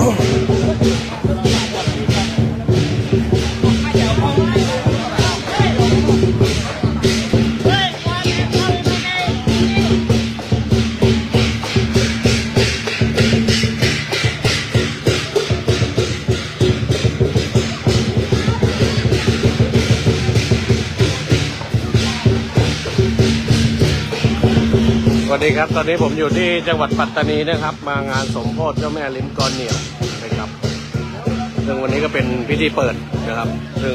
ส ครับ ตอนนี้ผมอยู่ที่จังหวัดปัตตานีนะครับ มางานสมโพธิเจ้าแม่ลิ้มกอนเหนียวนะครับซึ่งวันนี้ก็เป็นพิธีเปิดนะครับ ซึ่ง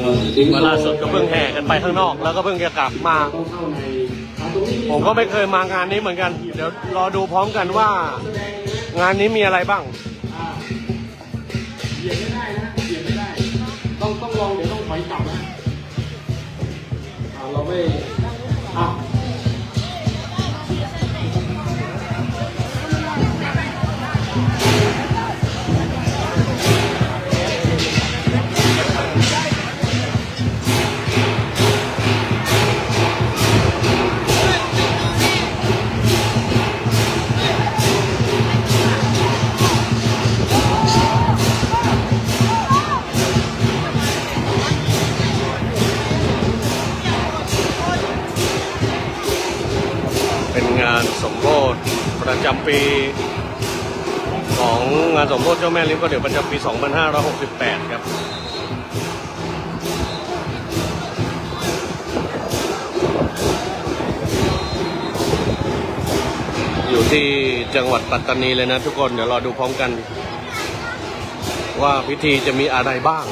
เมื่อล่าสุดก็เพิ่งแห่กันไปข้างนอก แล้วก็เพิ่งจะกลับมา ผมก็ไม่เคยมางานนี้เหมือนกัน เดี๋ยวรอดูพร้อมกันว่างานนี้มีอะไรบ้างเบี่ยงไม่ได้นะเบี่ยงไม่ได้ ต้องต้องลองเดี๋ยวต้องถอยกลับนะเราไม่อะ พธิเจ้าแม่ลิ้มก็เดี๋ยวประจำปี 2568 ครับอยู่ที่จังหวัดปัตตานีเลยนะทุกคน เดี๋ยวรอดูพร้อมกัน ว่าพิธีจะมีอะไรบ้าง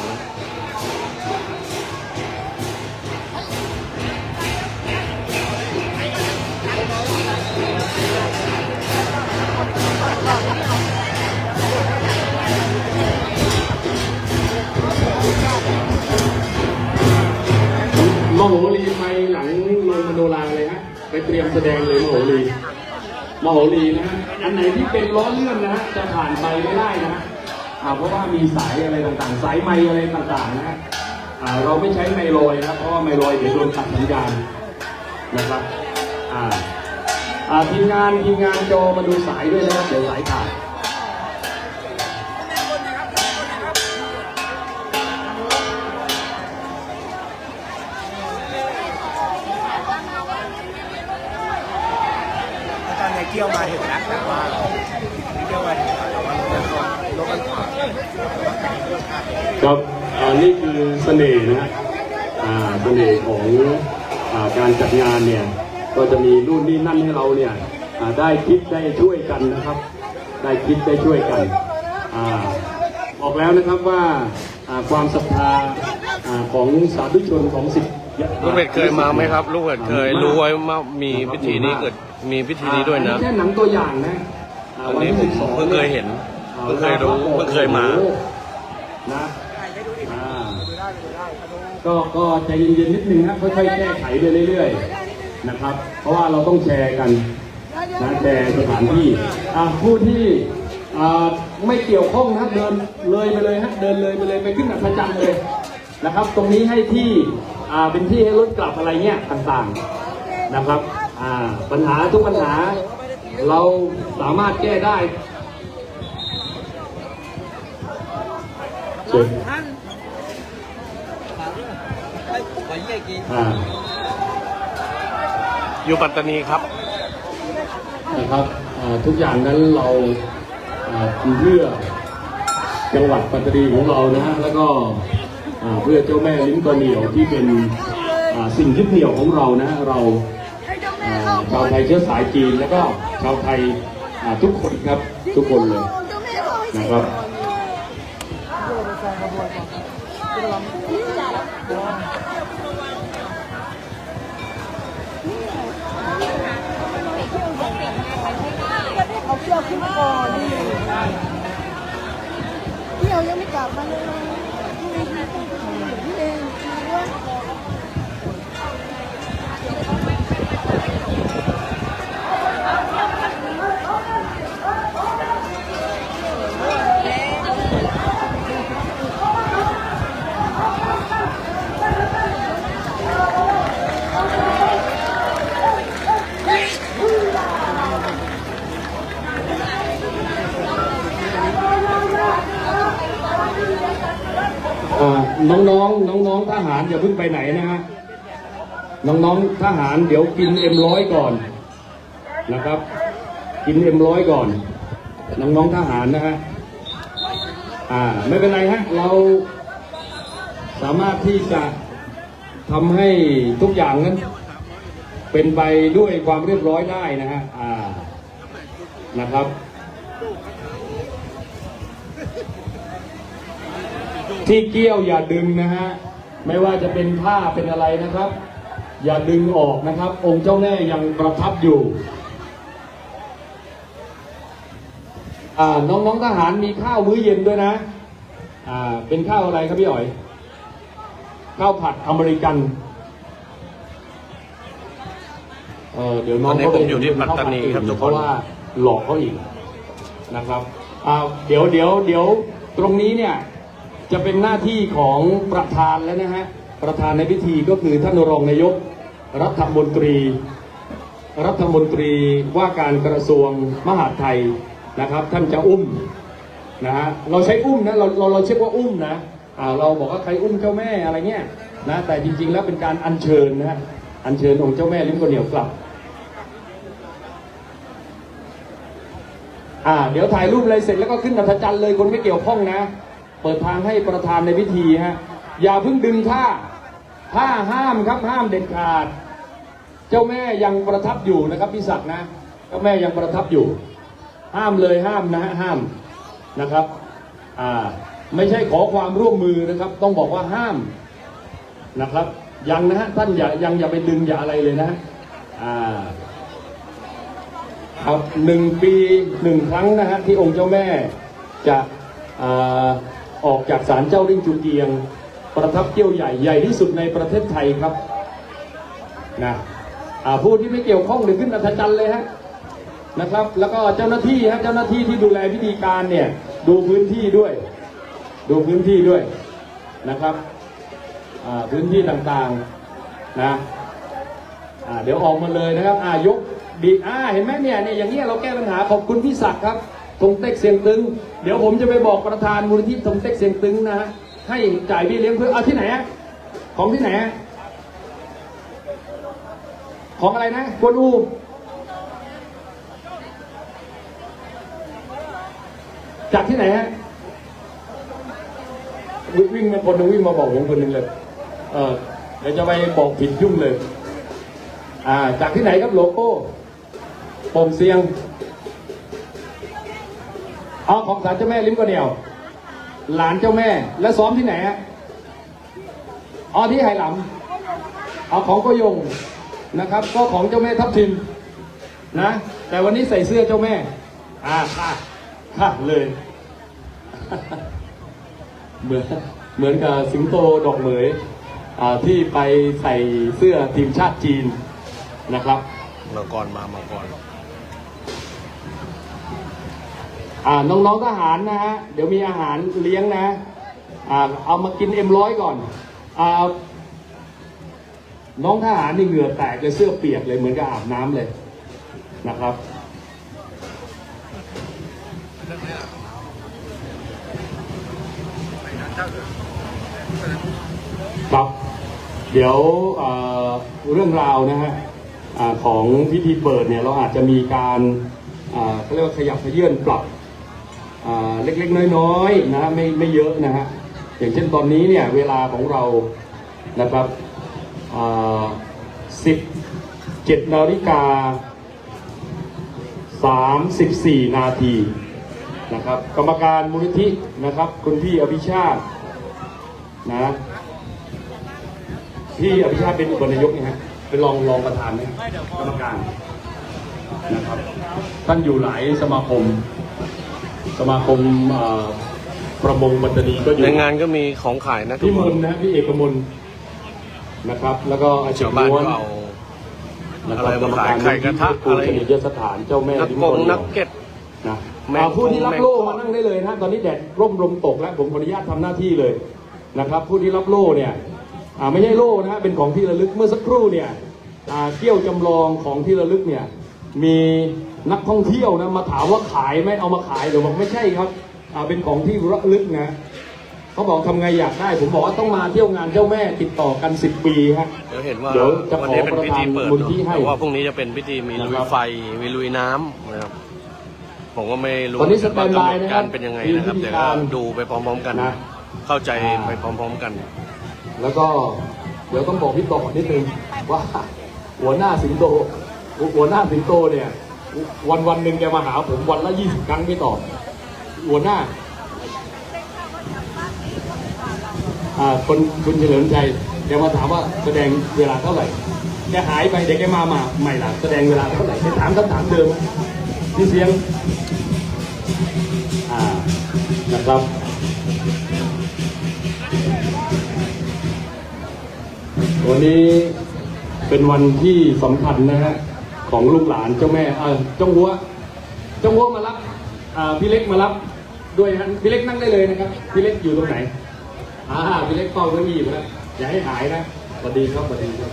โหรีไปหลังลงมโนราเลยฮะไปเตรียมแสดงเลยมโหรีมโหรีนะฮะอันไหนที่เป็นล้อเลื่อนนะฮะจะผ่านไปไม่ได้นะฮะเพราะว่ามีสายอะไรต่างๆ สายไมค์อะไรต่างๆนะฮะเราไม่ใช้ไมโลอยนะเพราะว่าไมโลอยเดี๋ยวโดนตัดสัญญาณนะครับอ่าทีมงานทีมงานโจมาดูสายด้วยนะครับเดี๋ยวสายขาด ครับอ่านี่คือเสน่ห์นะฮะอ่าเสน่ห์ของอ่าการจัดงานเนี่ยก็จะมีนู่นนี่นั่นให้เราเนี่ยอ่าได้คิดได้ช่วยกันนะครับ ได้คิดได้ช่วยกันอาบอกแล้วนะครับว่าอ่าความศรัทธาอ่าของสาธุชนของสิบลูกเวทเคยมาไหมครับ ลูกเวทเคยรู้ไว้ว่ามีพิธีนี้เกิดมีพิธีนี้ด้วยนะอัแค่หนังตัวอย่างนะาอันนี้วัที่ผม12เพิ่งเคยเห็นอ่าเพิ่งเคยรู้เพิ่งเคยมาโอ้โหนะอ่า ก็ก็ใจเย็นๆนิดนึงนะค่อยๆแก้ไขไปเรื่อยๆนะครับ เพราะว่าเราต้องแชร์กันนะแชร์สถานที่อ่าผู้ที่อ่าไม่เกี่ยวข้องนะเดินเลยไปเลยฮะเดินเลยไปเลยไปขึ้นอัศจรรย์เลยนะครับ ตรงนี้ให้ที่อ่าเป็นที่ให้รถกลับอะไรเงี้ยต่างๆนะครับอ่าปัญหาทุกปัญหาเราสามารถแก้ได้เชิญ ท่านข อเยี่ยกินอ่าอยู่ปัตตานีครับนะครับอ่าทุกอย่างนั้นเราอ่าทำเพื่อจังหวัดปัตตานีของเรานะฮะแล้วก็อ่าเพื่อเจ้าแม่ลิ้มกอเหนียวที่เป็นอ่าสิ่งยึดเหนี่ยวของเรานะฮะเราอ่าชาวไทยเชื้อสายจีนแล้วก็ชาวไทยอ่าทุกคนครับทุกคนเลยนะครับเอาเชือกขึ้นก่อนดิเที่ยวยังไม่กลับมาเลย น้องๆทหารเดี๋ยวกินเอ็มร้อยก่อนนะครับ กินเอ็มร้อยก่อน น้องๆทหารนะฮะอ่าไม่เป็นไรฮะเราสามารถที่จะทำให้ทุกอย่างนั้น เป็นไปด้วยความเรียบร้อยได้นะฮะอ่านะครับที่เกี้ยวอย่าดึงนะฮะ ไม่ว่าจะเป็นผ้าเป็นอะไรนะครับ อย่าดึงออกนะครับ องค์เจ้าแม่ยังประทับอยู่อ่าน้องๆทหารมีข้าวมื้อเย็นด้วยนะอ่าเป็นข้าวอะไรครับพี่อ๋อยข้าวผัดอเมริกันเออเดี๋ยวน้องตอนนี้เขาผมอยู่ที่ปัตตานีครับทุกคนเพราะว่าหลอกเขาอีกนะครับอ่าเดี๋ยวเดี๋ยวเดี๋ยวตรงนี้เนี่ยจะเป็นหน้าที่ของประธานแล้วนะฮะประธานในพิธีก็คือท่านรองนายก รัฐมนตรี รัฐมนตรีว่าการกระทรวงมหาดไทยนะครับ ท่านจะอุ้มนะฮะเราใช้อุ้มนะเราเราเราเช็คว่าอุ้มนะอ่าเราบอกว่าใครอุ้มเจ้าแม่อะไรเงี้ยนะแต่จริงๆแล้วเป็นการอัญเชิญนะฮะอัญเชิญองค์เจ้าแม่ลิ้มกระเหนียวกลับอ่าเดี๋ยวถ่ายรูปเลยเสร็จแล้วก็ขึ้นอัธจันทร์เลยคนไม่เกี่ยวข้องนะ เปิดทางให้ประธานในพิธีฮะอย่าเพิ่งดึงผ้าผ้าห้ามครับห้ามเด็ดขาด จ้าแม่ยังประทับอยู่นะครับพี่ศักดิ์นะ เจ้าแม่ยังประทับอยู่ ห้ามเลยห้ามนะฮะห้ามนะครับอ่าไม่ใช่ขอความร่วมมือนะครับ ต้องบอกว่าห้ามนะครับยังนะฮะท่านอย่ายังอย่าไปดึงอย่าอะไรเลยนะฮะอ่าครับหนึ่งปีหนึ่งครั้งนะฮะที่องค์เจ้าแม่จะอาออกจากศาลเจ้าริ่งจูเกียง ประทับเกี้ยวใหญ่ใหญ่ที่สุดในประเทศไทยครับนะ ผู้ที่ไม่เกี่ยวข้องหรือขึ้นอัธจันทร์เลยฮะนะครับ แล้วก็เจ้าหน้าที่ฮะเจ้าหน้าที่ที่ดูแลพิธีการเนี่ยดูพื้นที่ด้วย ดูพื้นที่ด้วยนะครับพื้นที่ต่างๆนะเดี๋ยวออกมาเลยนะครับอายกดีอ่าเห็นไหมเนี่ยเนี่ยอย่างเงี้เราแก้ปัญหาขอบคุณพี่ศักดิ์ครับธงเต็กเสียงตึง เดี๋ยวผมจะไปบอกประธานมูลนิธิธงเต็กเสียงตึงนะฮะให้จ่ายพี่เลี้ยงเพื่อเอาที่ไหนของที่ไหน ของอะไรนะกวนอูจากที่ไหนฮะวิ่งมาคนหนึงวิ่งมาบอกผมคนหนึ่งเลยเออเดี๋ยวจะไปบอกผิดยุ่งเลย อ่า จากที่ไหนครับโลโก้ป่งเสียงอ๋อของศาลเจ้าแม่ลิ้มกระเหนียว หลานเจ้าแม่ แล้วซ้อมที่ไหนฮะอ๋อที่ไหหลำเอาของก็ยง นะครับ ก็ของเจ้าแม่ทับทิมนะ แต่วันนี้ใส่เสื้อเจ้าแม่ อ่าค่ะค่ะเลย เหมือนเหมือนกับสิงโตดอกเหมยอ่าที่ไปใส่เสื้อทีมชาติจีนนะครับมาก่อนมามาก่อนอ่าน้องๆทหารนะฮะ เดี๋ยวมีอาหารเลี้ยงนะอ่าเอามากินเอ็มร้อยก่อนอ่า น้องทหารนี่เหงื่อแตกเลยเสื้อเปียกเลยเหมือนกับอาบน้ำเลยนะครับครับเดี๋ยวเเรื่องราวนะฮะของพิธีเปิดเนี่ยเราอาจจะมีการเขาเรียกว่าขยับขยื่นปรับเล็กๆ น้อยๆนะฮะไม่ไม่เยอะนะฮะอย่างเช่นตอนนี้เนี่ยเวลาของเรานะครับ สิบเจ็ดนาฬิกาสามสิบสี่นาทีนะครับ กรรมการมูลนิธินะครับ คุณพี่อภิชาตินะพี่อภิชาติเป็นอุปนายกนี่ฮะเป็นรองรองประธานไหมกรรมการนะครับ ท่านอยู่หลายสมาคม สมาคมเอ่อประมงปัตตานีก็อยู่ในงานก็มีของขายนะทุพี่กมคนนนะพี่เอกมล นะครับ แล้วก็อาชีพชาวบ้านล้วนก็เอานะคอะไรรับมาขายไข่กระทะปูอะไรสนิทยสถานเจ้าแม่นักลิ้มกงคนเหนีนัยวกเก็ตนะแมงอ่าผู้ที่รับแมงโล่กงมานั่งได้เลยนะตอนนี้แดดร่มลมตกแล้วผมขออนุญาตทำหน้าที่เลยนะครับ ผู้ที่รับโล่เนี่ยอ่าไม่ใช่โล่นะฮะเป็นของที่ระลึกเมื่อสักครู่เนี่ยอ่าเที่ยวจำลองของที่ระลึกเนี่ยมีนักท่องเที่ยวนะมาถามว่าขายไหมเอามาขายหรือบอกไม่ใช่ครับอ่าเป็นของที่ระลึกนะ เขาบอกทำไงอยากได้ ผมบอกว่าต้องมาเที่ยวงานเจ้าแม่ติดต่อกันสิบปีฮะ เดี๋ยวเห็นว่าเดี๋ยวจะวันนี้เป็นขอพิธีเปิดประธานมูลที่ให้แต่ว่าพรุ่งนี้จะเป็นพิธีมีลุนะยครับไฟมีลุยน้ำนะครับผมก็ไม่รู้ตอนนี้ว่ากำหนสแตนบายดนะคการัรบเป็นยังไงมีนะครับพิธีเดี๋ยวการดูไปพร้อมๆกัน นะ เข้าใจอ่าไปพร้อมๆกัน แล้วก็เดี๋ยวต้องบอกพี่ต่อนิดนึงว่า หัวหน้าสิงโตหัวหน้าสิงโตเนี่ย วันวันหนึ่งแกมาหาผมวันละยี่สิบครั้งไม่ตอบหัวหน้า อ่า คนคุณเฉลิมชัยแกมาถามว่าแสดงเวลาเท่าไหร่แกหายไปเดี๋ยวแกมามาใหม่ล่ะแสดงเวลาเท่าไหร่แกถามคำถามเดิมพี่เสียงอ่านะครับวันนี้เป็นวันที่สำคัญนะฮะของลูกหลานเจ้าแม่เออเจ้าหัวเจ้าหัวมารับอ่าพี่เล็กมารับด้วยฮะพี่เล็กนั่งได้เลยนะครับพี่เล็กอยู่ตรงไหน อ่าพี่เล็กเฝ้าเก้าอี้อยู่แล้วอย่าให้หายนะสวัสดีครับสวัสดีครับ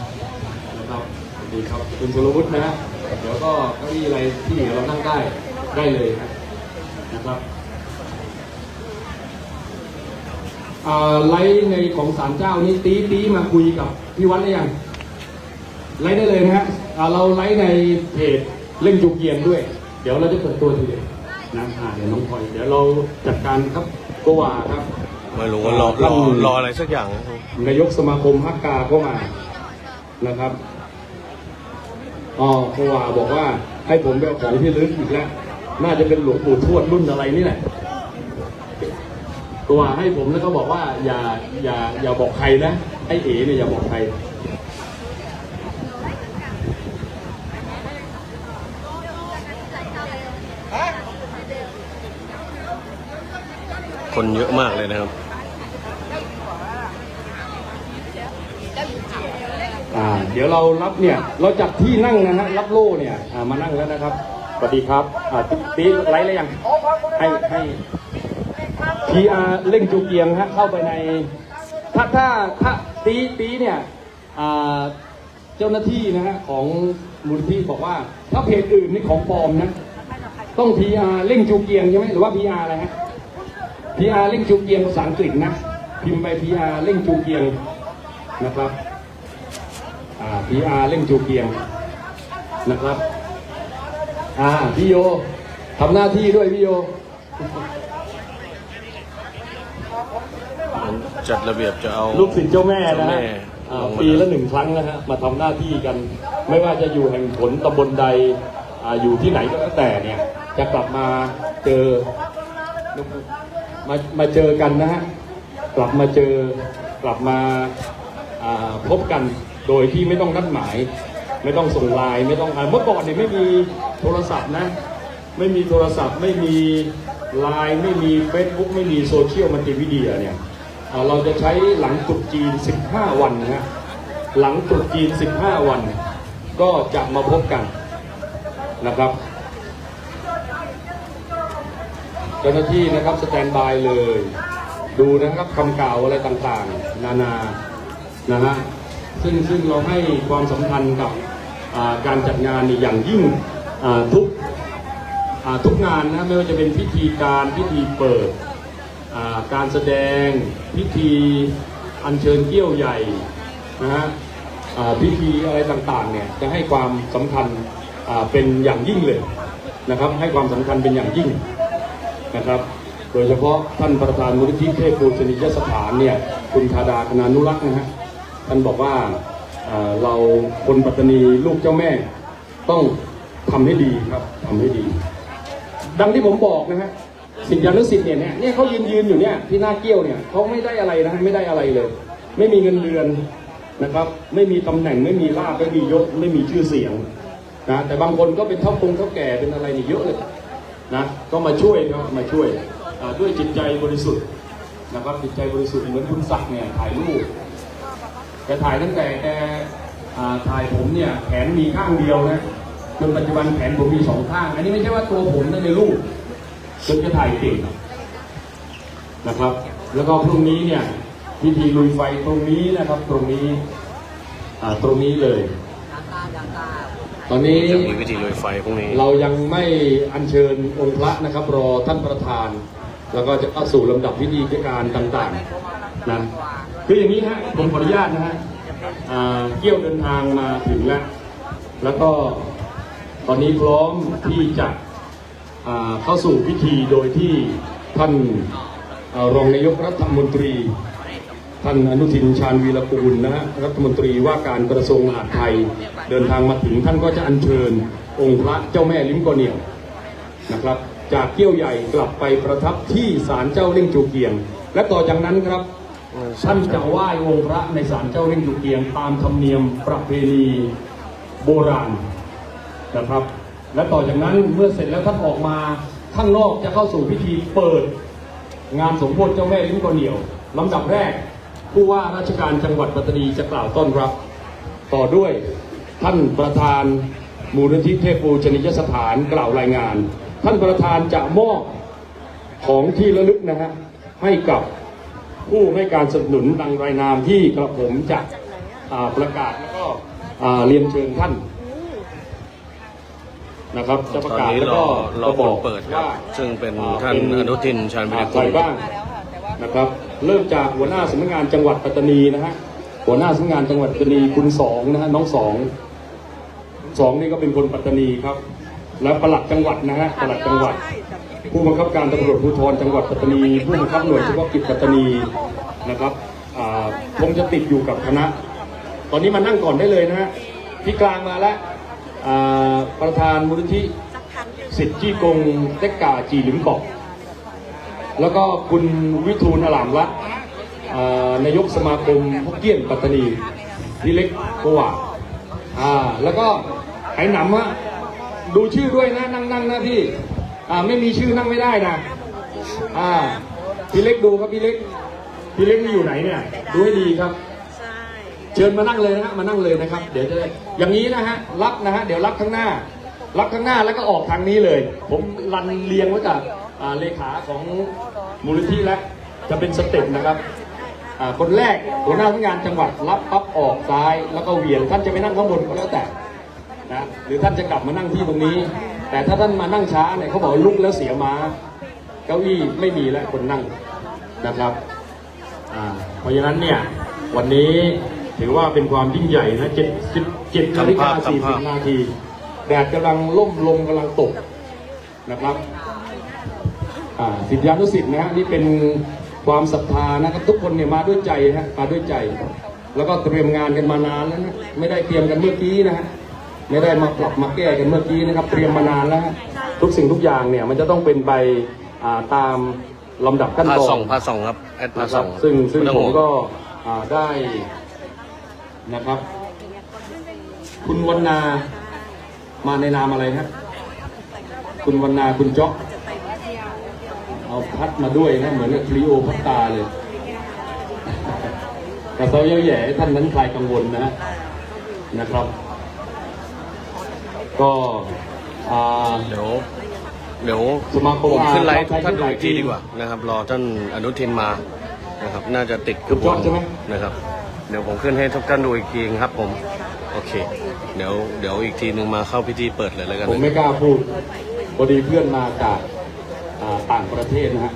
นะครับสวัสดีครับคุณสุรวุฒินะฮะเดี๋ยวก็เก้าอี้อะไรที่เรานั่งได้ได้เลยนะครับอ่าไลฟ์ในของศาลเจ้านี่ตีตีมาคุยกับพี่วัดได้ยังไลฟ์ได้เลยนะฮะอ่าเราไลฟ์ในเพจเล่นจูเกียนด้วย เดี๋ยวเราจะเปิดตัวทีเดียวนะอ่าเดี๋ยวน้องพลอยเดี๋ยวเราจัดการครับโกวาครับ ไม่รู้ว่ารอรอรออะไรสักอย่าง นายกสมาคมฮักกาก็มานะครับอ๋อโกวาบอกว่าให้ผมไปเอาของที่ระลึกอีกแล้ว น่าจะเป็นหลวงปู่ทวดรุ่นอะไรนี่แหละตัวให้ผมแล้วก็บอกว่า อย่าอย่าอย่าบอกใครนะไอ้เอ๋เนี่ยอย่าบอกใคร คนเยอะมากเลยนะครับ อ่าเดี๋ยวเรารับเนี่ยเราจับที่นั่งนะฮะรับโล่เนี่ยอ่ามานั่งแล้วนะครับสวัสดีครับอ่าติ๊กไลฟ์แล้วยังให้ให้พีอาร์เล่งจูเกียงฮะเข้าไปในถ้าถ้าถ้าตีตีเนี่ยอ่าเจ้าหน้าที่นะฮะของมูลนิธิบอกว่า ถ้าเพจอื่นนี่ของปลอมนะต้องพีอาร์เล่งจูเกียงใช่ไหมหรือว่าพีอาร์อะไรฮะพีอาร์เล่งจูเกียงภาษาอังกฤษนะพิมพ์ไปพีอาร์เล่งจูเกียงนะครับ พีอาร์เล่งจูเกียงนะครับ อ่าพี่โยทำหน้าที่ด้วยพี่โยจัดระเบียบจะเอาลูกศิษย์เจ้าแม่นะฮะเจ้าแม่อ่าลงมาปีละหนึ่งครั้งนะฮะมาทำหน้าที่กัน ไม่ว่าจะอยู่แห่งผลตำบลใดอ่าอยู่ที่ไหนก็แล้วแต่เนี่ย จะกลับมาเจอมามาเจอกันนะฮะกลับมาเจอกลับมาอ่าพบกัน โดยที่ไม่ต้องนัดหมาย ไม่ต้องส่งไลน์ไม่ต้องอ่าเมื่อก่อนเนี่ยไม่มีโทรศัพท์นะ ไม่มีโทรศัพท์ ไม่มีไลน์ไม่มี Facebook ไม่มีโซเชียลมัลติมีเดียเนี่ยเราจะใช้หลังตรุษจีน 15 วันนะฮะหลังตรุษจีน 15 วัน ก็จะมาพบกันนะครับเจ้าหน้าที่นะครับสแตนบายเลย ดูนะครับคำกล่าวอะไรต่างๆ นานานะฮะ ซึ่งซึ่งเราให้ความสำคัญกับการจัดงานอย่างยิ่งทุกทุกงานนะไม่ว่าจะเป็นพิธีการพิธีเปิดการแสดงพิธีอัญเชิญเกี้ยวใหญ่นะฮะพิธีอะไรต่างๆเนี่ยจะให้ความสำคัญเป็นอย่างยิ่งเลยนะครับ ให้ความสำคัญเป็นอย่างยิ่งนะครับ โดยเฉพาะท่านประธานมูลนิธิเทพปูชนียสถานเนี่ยคุณธาดาคณานุรักษ์นะฮะ ท่านบอกว่าเราคนปัตตานีลูกเจ้าแม่ ต้องทำให้ดีครับทำให้ดี ดังที่ผมบอกนะฮะสิทธิานุสิทธิ์เนี่ยเนี่ยเขายืนยืนอยู่เนี่ยที่หน้าเกี้ยวเนี่ยเขาไม่ได้อะไรนะไม่ได้อะไรเลย ไม่มีเงินเดือนนะครับ ไม่มีตำแหน่งไม่มีลาบไม่มียศไม่มีชื่อเสียงนะแต่บางคนก็เป็นเท่าคงเท่าแก่เป็นอะไรนี่เยอะเลยนะก็มาช่วยครับมาช่วยด้วยจิตใจบริสุทธิ์นะครับจิตใจบริสุทธิ์เหมือนคุณศักดิ์เนี่ยถ่ายรูป แกถ่ายตั้งแต่แกอ่าถ่ายผมเนี่ยแขนมีข้างเดียวนะจนปัจจุบันแขนผมมีสองข้าง อันนี้ไม่ใช่ว่าตัวผมนั่นในรูปจนจะถ่ายเก่งนะครับ แล้วก็พรุ่งนี้เนี่ยพิธีลุยไฟตรงนี้นะครับ ตรงนี้อ่าตรงนี้เลยตอนนี้จะมีพิธีลุยไฟพรุ่งนี้ เรายังไม่อัญเชิญองค์พระนะครับ รอท่านประธาน แล้วก็จะเข้าสู่ลำดับพิธีการต่างๆ นะคืออย่างนี้ฮะผมขออนุญาตนะฮะอ่าเกี่ยวเดินทางมาถึงแล้ว แล้วก็ตอนนี้พร้อมที่จะเข้าสู่พิธีโดยที่ท่านอรองนายกรัฐมนตรี ท่านอนุทินชาญวีรกูลนะฮะรัฐมนตรีว่าการกระทรวงมหาดไทย เดินทางมาถึงท่านก็จะอัญเชิญองค์พระเจ้าแม่ลิ้มกอเนียวนะครับ จากเกี้ยวใหญ่กลับไปประทับที่ศาลเจ้าเล่งจูเกียง และต่อจากนั้นครับ ท่านจะไหว้องค์พระในศาลเจ้าเล่งจูเกียงตามธรรมเนียมประเพณีโบราณนะครับ และต่อจากนั้นเมื่อเสร็จแล้วท่านออกมาข้างนอกจะเข้าสู่พิธีเปิด งานสมโภชเจ้าแม่ลิ้มกอเหนียวลำดับแรก ผู้ว่าราชการจังหวัดปัตตานีจะกล่าวต้อนรับ ต่อด้วยท่านประธานมูลนิธิเทพูชนียสถานกล่าวรายงาน ท่านประธานจะมอบของที่ระลึกนะฮะให้กับ ผู้ให้การสนับสนุนดังรายนามที่กระผมจะอ่าประกาศแล้วก็อ่าเรียนเชิญท่านนะครับ จะประกาศตอนนี้แล้วก็รอรอจะบอกคนเปิดครับว่าซึ่งเป็นอ่ท่านอนุทินชาญวิรกูลใครบ้างนะครับ เริ่มจากหัวหน้าสำนักงานจังหวัดปัตตานีนะฮะหัวหน้าสำนักงานจังหวัดปัตตานีคุณสองนะฮะน้องสองสองนี่ก็เป็นคนปัตตานีครับ และปลัดจังหวัดนะฮะปลัดจังหวัด ผู้บังคับการตำรวจภูธรจังหวัดปัตตานี ผู้บังคับหน่วยเฉพาะกิจปัตตานีนะครับคงจะติดอยู่กับคณะ ตอนนี้มานั่งก่อนได้เลยนะฮะพี่กลางมาแล้วประธานมูลนิธิสิทธิจี้กงเต็กกาจีหลิมกอกแล้วก็คุณวิทูลอลามรัตน์อ่านายกสมาคมฮกเกี้ยนปัตตานีพี่เล็กกวาอ่า แล้วก็ไหหนำฮะดูชื่อด้วยนะนั่งนั่งนะพี่ อ่าไม่มีชื่อนั่งไม่ได้นะอ่าพี่เล็กดูครับพี่เล็กพี่เล็กนี่อยู่ไหนเนี่ยดูให้ดีครับเชิญมานั่งเลยนะฮะมานั่งเลยนะครับ เดี๋ยวจะได้อย่างนี้นะฮะรับนะฮะเดี๋ยวรับข้างหน้า รับข้างหน้าแล้วก็ออกทางนี้เลย ผมรันเรียงไว้กับอ่าเลขาของมูลนิธิแล้วจะเป็นสเต็ปนะครับอ่าคนแรกหัวหน้าพนักงานจังหวัดรับปั๊บออกซ้ายแล้วก็เหวียงท่านจะไปนั่งข้างบนก็แล้วแต่นะหรือท่านจะกลับมานั่งที่ตรงนี้ แต่ถ้าท่านมานั่งช้าเนี่ยเขาบอกลุกแล้วเสียม้า เก้าอี้ไม่มีแล้วคนนั่งนะครับอ่าเพราะฉะนั้นเนี่ยวันนี้ถือว่าเป็นความยิ่งใหญ่นะเจ็ดสิบเจ็ดนาฬิกาสี่สิบนาที แดดกำลังล่มลมกำลังตกนะครับอ่าสิทธิานุสิทธิ์นะฮะนี่เป็นความศรัทธานะครับทุกคนเนี่ยมาด้วยใจฮะมาด้วยใจ แล้วก็เตรียมงานกันมานานแล้วนะไม่ได้เตรียมกันเมื่อกี้นะฮะ ไม่ได้มาปรับมาแก้กันเมื่อกี้นะครับ เตรียมมานานแล้วฮะทุกสิ่งทุกอย่างเนี่ยมันจะต้องเป็นไปอ่าตามลำดับขั้นพาตอนส่องพาส่องครับแอดพานะคส่รัอบงซึ่งซึ่งไต้องผมห่วก็อ่าได้นะครับ คุณวรรณามาในนามอะไรฮะคุณวรรณาคุณจ๊อกเอาพัดมาด้วยนะเหมือนกับคลีโอพัตตาเลย แต่เซาเย่าแหย่ให้ท่านนั้นคลายกังวลนะฮะนะครับ ก็อ่า เดี๋ยวเดี๋ยวสมาคมผมขึ้นไลฟ์อ่าทุกท่านดูเราใช้อีกทีดีกว่านะครับ รอท่านอนุทินมานะครับ น่าจะติดกระบวนใช่ไหม นะครับ เดี๋ยวผมขึ้นให้ทุกท่านดูอีกทีครับ ผม โอเค เดี๋ยวเดี๋ยวอีกทีหนึ่งมาเข้าพิธีเปิดเลยแล้วกันผมนะไม่กล้าพูดพอดีเพื่อนมาจากอ่าต่างประเทศนะฮะ